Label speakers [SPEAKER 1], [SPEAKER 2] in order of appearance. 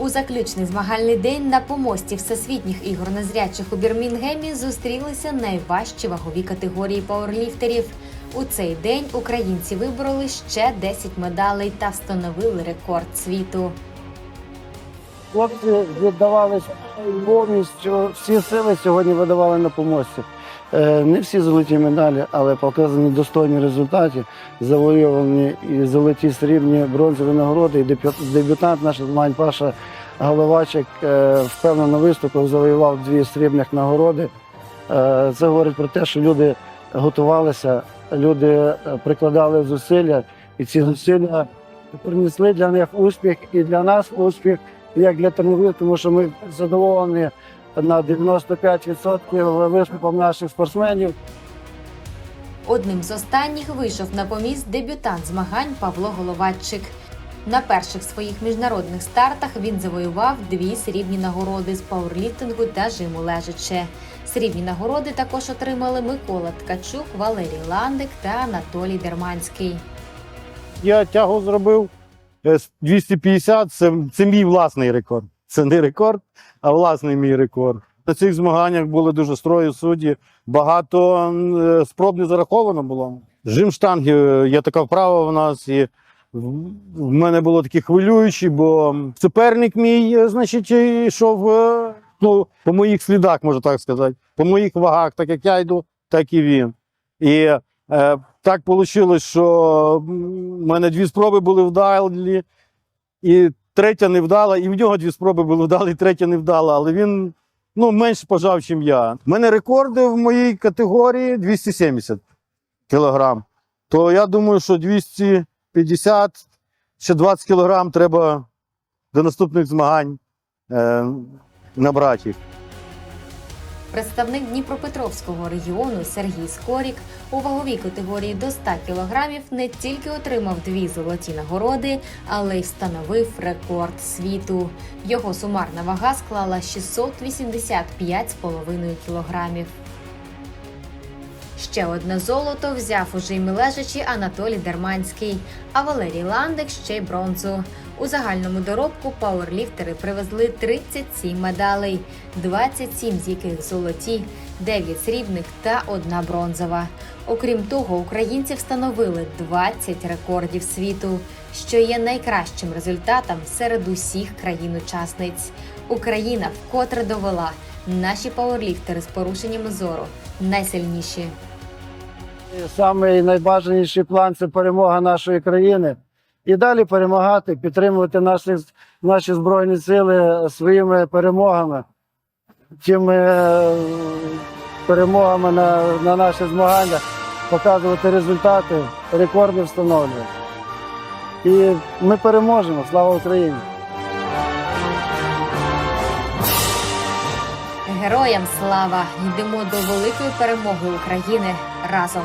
[SPEAKER 1] У заключний змагальний день на помості всесвітніх ігор незрячих у Бірмінгемі зустрілися найважчі вагові категорії пауерліфтерів. У цей день українці вибороли ще 10 медалей та встановили рекорд світу.
[SPEAKER 2] Хлопці віддавались повністю всі сили сьогодні видавали на помості. Е, Не всі золоті медалі, але показані достойні результати, завоювані і золоті срібні бронзові нагороди. І дебютант наш змагань Паша Головачик е, впевнено виступив, завоював дві срібних нагороди. Е, Це говорить про те, що люди готувалися, люди е, прикладали зусилля, і ці зусилля принесли для них успіх і для нас успіх як для тренерів, тому що ми задоволені на 95% виступом наших спортсменів.
[SPEAKER 1] Одним з останніх вийшов на поміст дебютант змагань Павло Головатчик. На перших своїх міжнародних стартах він завоював дві срібні нагороди з пауерліфтингу та жиму лежачи. Срібні нагороди також отримали Микола Ткачук, Валерій Ландик та Анатолій Дерманський.
[SPEAKER 3] Я тягу зробив е, з 250, це, це мій власний рекорд. Це не рекорд, а власний мій рекорд. На цих змаганнях були дуже строї судді. Багато е, спроб не зараховано було. Жим штанги е, є така вправа в нас. І в мене було такі хвилюючі, бо суперник мій, е, значить, йшов е, ну, по моїх слідах, можу так сказати, по моїх вагах, так як я йду, так і він. І е, так вийшло, що в мене дві спроби були вдалі, і третя не вдала, і в нього дві спроби були вдалі, і третя не вдала, але він ну, менше пожав, ніж я. У мене рекорди в моїй категорії 270 кілограм. То я думаю, що 250, ще 20 кілограм треба до наступних змагань е, набрати їх.
[SPEAKER 1] Представник Дніпропетровського регіону Сергій Скорік у ваговій категорії до 100 кілограмів не тільки отримав дві золоті нагороди, але й встановив рекорд світу. Його сумарна вага склала 685,5 кілограмів. Ще одне золото взяв у жимі лежачі Анатолій Дерманський, а Валерій Ландик ще й бронзу. У загальному доробку пауерліфтери привезли 37 медалей, 27 з яких золоті, 9 срібних та одна бронзова. Окрім того, українці встановили 20 рекордів світу, що є найкращим результатом серед усіх країн-учасниць. Україна вкотре довела наші пауерліфтери з порушеннями зору найсильніші.
[SPEAKER 2] Самий найбажаніший план це перемога нашої країни. І далі перемагати, підтримувати наші, наші збройні сили своїми перемогами, тими е, перемогами на, на наших змаганнях, показувати результати, рекорди встановлювати. І ми переможемо. Слава Україні!
[SPEAKER 1] Героям слава! Йдемо до великої перемоги України разом.